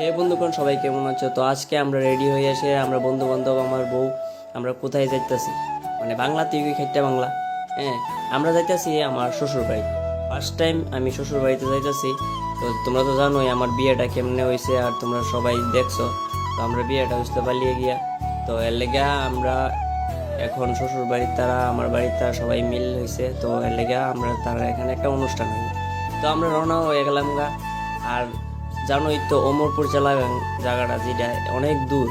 হে বন্ধুগণ, সবাই কেমন আছো? তো আজকে আমরা রেডি হয়ে এসে আমরা বন্ধু বান্ধব আমার বউ, আমরা কোথায় যাইতেছি? মানে বাংলা থেকে খেটটা বাংলা। হ্যাঁ আমরা যাইতেছি আমার শ্বশুর বাড়ি ফার্স্ট টাইম আমি শ্বশুর বাড়িতে যাইতেছি। তো তোমরা তো জানোই আমার বিয়েটা কেমনে হয়েছে আর তোমরা সবাই দেখছ। তো আমরা বিয়েটা হইতে পালিয়ে গিয়া। তো এর লেগা আমরা এখন শ্বশুর বাড়ির তারা, আমার বাড়ির তারা সবাই মিল হয়েছে তো এর লেগা আমরা তারা এখানে একটা অনুষ্ঠান হইবে। তো আমরা রওনা হয়ে গেলাম গা। আর জানোই তো অমরপুর জেলা জায়গাটা যেটা অনেক দূর।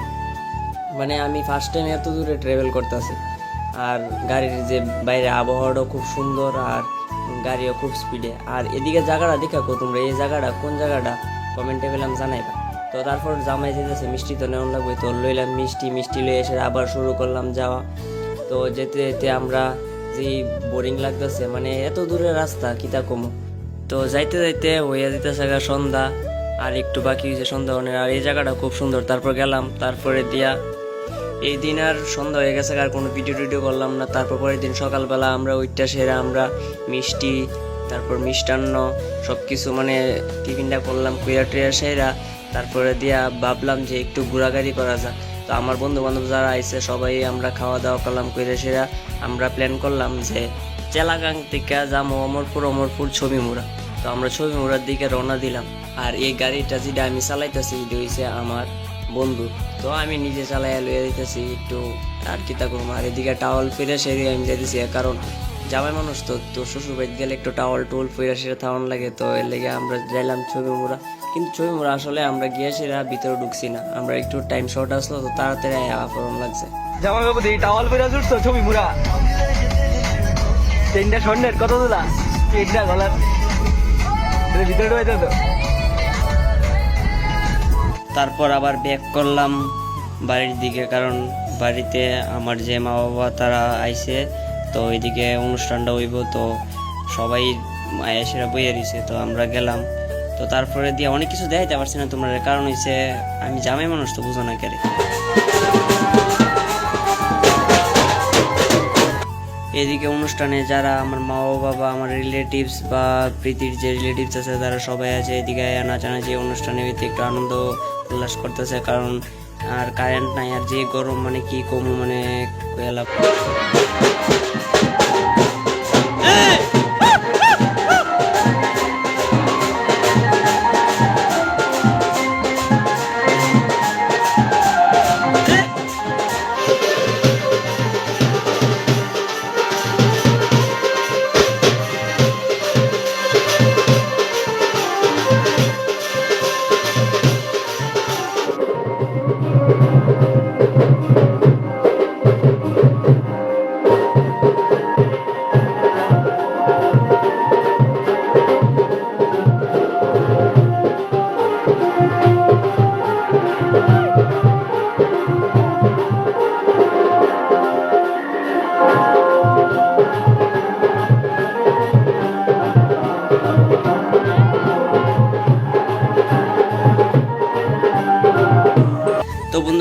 মানে আমি ফার্স্ট টাইম এত দূরে ট্রাভেল করতেছি। আর গাড়ির যে বাইরে আবহাওয়াটাও খুব সুন্দর আর গাড়িও খুব স্পিডে আর এদিকে জায়গাটা দেখা কো তোমরা, এই জায়গাটা কোন জায়গাটা? কমেন্টে পেলাম জানাইবা। তো তারপর জামাই যেতেছে, মিষ্টি তো নেওয়া লাগবে, তো লইলাম মিষ্টি মিষ্টি লয়ে এসে আবার শুরু করলাম যাওয়া। তো যেতে যেতে আমরা যে বোরিং লাগতেছে মানে এত দূরের রাস্তা, কিতা কমো? তো যাইতে যাইতে হইয়া গা সন্ধ্যা। আর একটু বাকি হয়েছে সন্ধ্যা হনের আর এই জায়গাটা খুব সুন্দর। তারপর গেলাম, তারপরে দিয়া এই দিন আর সন্ধ্যা হয়ে গেছে, আর কোনো ভিডিও টিডিও করলাম না। তারপর পরের দিন সকালবেলা আমরা ওইটা সেরে আমরা মিষ্টি, তারপর মিষ্টান্ন সব কিছু মানে টিফিনটা করলাম, কুইয়া টুইয়া সেরা। তারপরে দিয়া ভাবলাম যে একটু ঘোরাঘুরি করা যাক। তো আমার বন্ধু বান্ধব যারা আইছে, সবাই আমরা খাওয়া দাওয়া করলাম কুইরা সেরা। আমরা প্ল্যান করলাম যে চেলাগাং থেকে যাব অমরপুর অমরপুর ছবি মুড়া। তো আমরা ছবি মুড়ার দিকে রওনা দিলাম। আর এই গাড়িটা যেটা আমি চালাইতেছি, এটা হয়েছে আমার বন্ধু। তো আমি নিজে চালাইয়া লইয়া দিতেছি একটু আর কি তা আর এদিকে টাওয়াল ফিরে সেরে আমি যাইতেছি কারণ জামাই মানুষ তো তো শ্বশুর বাড়িতে গেলে একটু টাওয়াল টুল ফিরে সেরে থাউন লাগে। তো এর লেগে আমরা যাইলাম ছবি মোড়া। কিন্তু ছবি মোড়া আসলে আমরা গিয়ে সেরা ভিতরে ঢুকছি না। আমরা একটু টাইম শর্ট আসলো, তো তাড়াতাড়ি আফরণ লাগছে। জামা কাপড় দিয়ে টাওয়াল জুটছো ছবি মুড়া? তিনটা স্বর্ণের কত তোলা তিনটা গলার। তারপর আবার ব্যাক করলাম বাড়ির দিকে, কারণ বাড়িতে আমার যে মা বাবা তারা আইছে, তো ওইদিকে অনুষ্ঠানটা হইব, তো সবাই এসেরা বইয়ে দিছে, তো আমরা গেলাম। তো তারপরে দিয়ে অনেক কিছু দেখাইতে পারছি না তোমরা কারণ হইছে আমি জামাই মানুষ তো বুঝো না কেরে। এদিকে অনুষ্ঠানে যারা আমার মা বাবা আমার রিলেটিভস বা প্রীতির যে রিলেটিভস আছে, তারা সবাই আছে। এদিকে নাচানাচি অনুষ্ঠানে একটু আনন্দ উল্লাস করতেছে, কারণ আর কারেন্ট নাই, আর যে গরম মানে কি কম মানে কয়ালা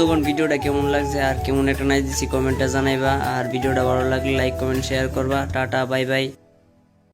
বন্ধুগণ, ভিডিওটা কেমন লাগছে আর কেমন একটা নাই দিছি কমেন্টটা জানাইবা। আর ভিডিওটা ভালো লাগলে লাইক কমেন্ট শেয়ার করবা। Tata bye by